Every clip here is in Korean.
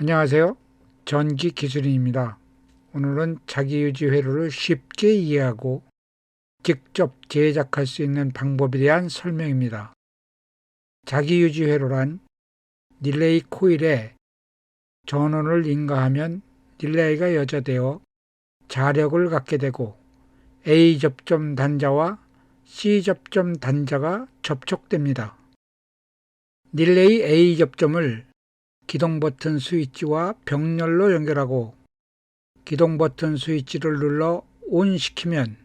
안녕하세요. 전기 기술인입니다. 오늘은 자기유지 회로를 쉽게 이해하고 직접 제작할 수 있는 방법에 대한 설명입니다. 자기유지 회로란 릴레이 코일에 전원을 인가하면 릴레이가 여자되어 자력을 갖게 되고 A 접점 단자와 C 접점 단자가 접촉됩니다. 릴레이 A 접점을 기동 버튼 스위치와 병렬로 연결하고 기동 버튼 스위치를 눌러 ON 시키면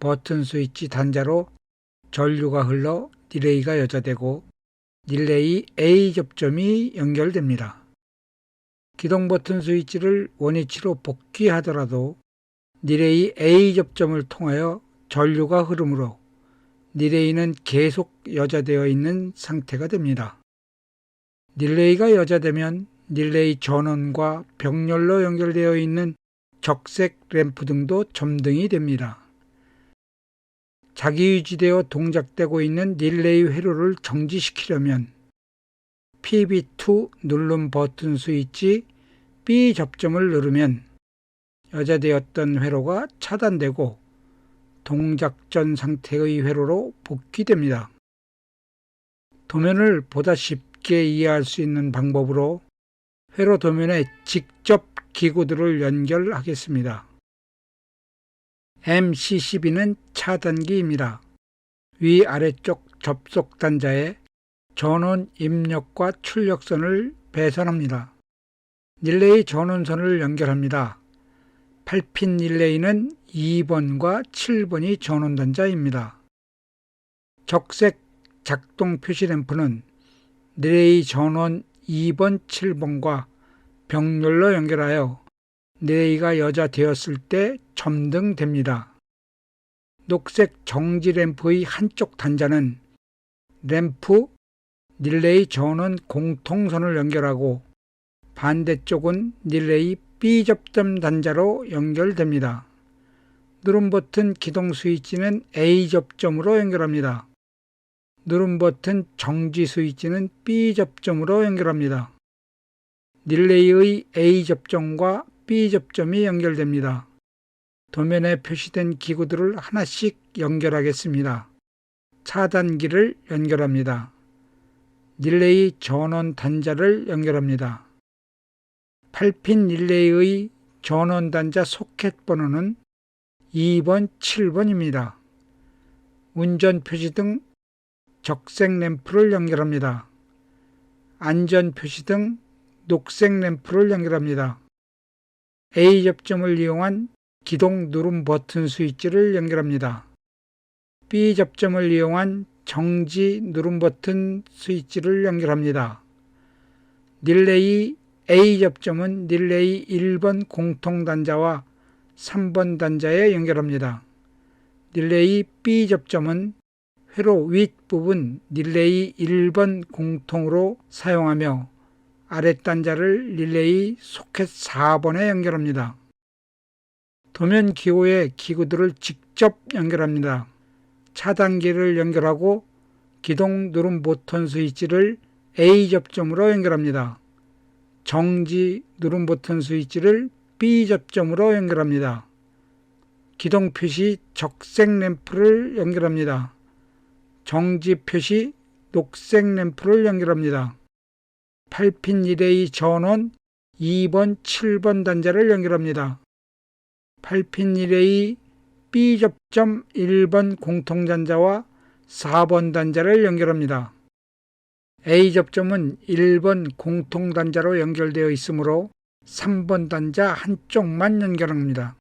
버튼 스위치 단자로 전류가 흘러 릴레이가 여자되고 릴레이 A 접점이 연결됩니다. 기동 버튼 스위치를 원위치로 복귀하더라도 릴레이 A 접점을 통하여 전류가 흐르므로 릴레이는 계속 여자되어 있는 상태가 됩니다. 릴레이가 여자되면 릴레이 전원과 병렬로 연결되어 있는 적색 램프 등도 점등이 됩니다. 자기유지되어 동작되고 있는 릴레이 회로를 정지시키려면 PB2 누름 버튼 스위치 B 접점을 누르면 여자되었던 회로가 차단되고 동작 전 상태의 회로로 복귀됩니다. 도면을 보다 쉽게 이해할 수 있는 방법으로 회로 도면에 직접 기구들을 연결하겠습니다. MCCB는 차단기입니다. 위아래쪽 접속 단자에 전원 입력과 출력선을 배선합니다. 릴레이 전원선을 연결합니다. 8핀 릴레이는 2번과 7번이 전원 단자입니다. 적색 작동 표시 램프는 릴레이 전원 2번, 7번과 병렬로 연결하여 릴레이가 여자 되었을 때 점등됩니다. 녹색 정지 램프의 한쪽 단자는 램프 릴레이 전원 공통선을 연결하고 반대쪽은 릴레이 B 접점 단자로 연결됩니다. 누름 버튼 기동 스위치는 A 접점으로 연결합니다. 누름 버튼 정지 스위치는 B 접점으로 연결합니다. 릴레이의 A 접점과 B 접점이 연결됩니다. 도면에 표시된 기구들을 하나씩 연결하겠습니다. 차단기를 연결합니다. 릴레이 전원 단자를 연결합니다. 8핀 릴레이의 전원 단자 소켓 번호는 2번, 7번입니다. 운전 표시등 적색 램프를 연결합니다. 안전 표시등 녹색 램프를 연결합니다. A 접점을 이용한 기동 누름 버튼 스위치를 연결합니다. B 접점을 이용한 정지 누름 버튼 스위치를 연결합니다. 릴레이 A 접점은 릴레이 1번 공통 단자와 3번 단자에 연결합니다. 릴레이 B 접점은 회로 윗부분 릴레이 1번 공통으로 사용하며 아랫단자를 릴레이 소켓 4번에 연결합니다. 도면 기호에 기구들을 직접 연결합니다. 차단기를 연결하고 기동 누름 버튼 스위치를 A 접점으로 연결합니다. 정지 누름 버튼 스위치를 B 접점으로 연결합니다. 기동 표시 적색 램프를 연결합니다. 정지 표시 녹색 램프를 연결합니다. 8핀 릴레이 전원 2번, 7번 단자를 연결합니다. 8핀 릴레이 B 접점 1번 공통 단자와 4번 단자를 연결합니다. A 접점은 1번 공통 단자로 연결되어 있으므로 3번 단자 한쪽만 연결합니다.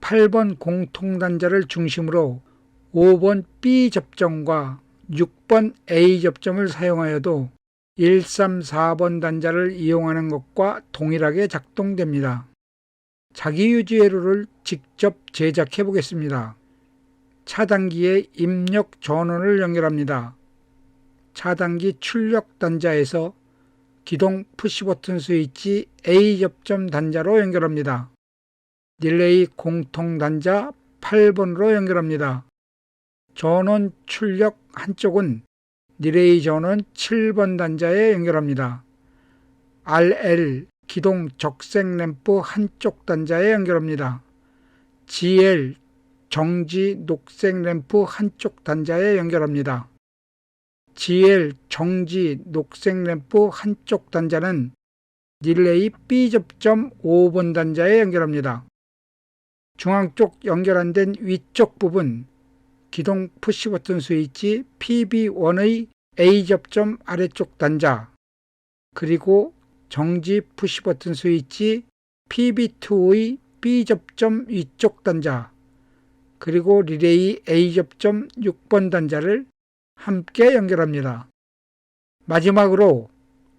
8번 공통 단자를 중심으로 5번 B 접점과 6번 A 접점을 사용하여도 1, 3, 4번 단자를 이용하는 것과 동일하게 작동됩니다. 자기유지 회로를 직접 제작해 보겠습니다. 차단기에 입력 전원을 연결합니다. 차단기 출력 단자에서 기동 푸시버튼 스위치 A 접점 단자로 연결합니다. 릴레이 공통 단자 8번으로 연결합니다. 전원 출력 한쪽은 릴레이 전원 7번 단자에 연결합니다. RL 기동 적색 램프 한쪽 단자에 연결합니다. GL 정지 녹색 램프 한쪽 단자에 연결합니다. GL 정지 녹색 램프 한쪽 단자는 릴레이 B 접점 5번 단자에 연결합니다. 중앙 쪽 연결 안 된 위쪽 부분 기동 푸시 버튼 스위치 PB1의 A 접점 아래쪽 단자. 그리고 정지 푸시 버튼 스위치 PB2의 B 접점 위쪽 단자. 그리고 리레이 A 접점 6번 단자를 함께 연결합니다. 마지막으로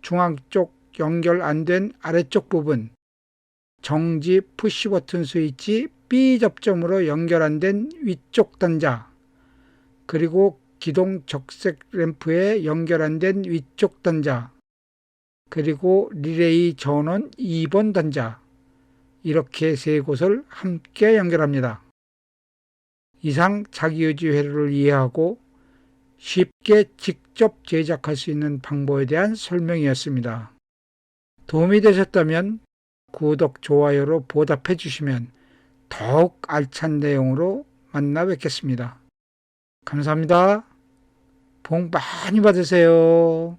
중앙 쪽 연결 안 된 아래쪽 부분. 정지 푸시 버튼 스위치 B 접점으로 연결 안 된 위쪽 단자 그리고 기동 적색 램프에 연결 안된 위쪽 단자 그리고 리레이 전원 2번 단자 이렇게 세 곳을 함께 연결합니다. 이상 자기유지 회로를 이해하고 쉽게 직접 제작할 수 있는 방법에 대한 설명이었습니다. 도움이 되셨다면 구독, 좋아요로 보답해 주시면 더욱 알찬 내용으로 만나 뵙겠습니다. 감사합니다. 복 많이 받으세요.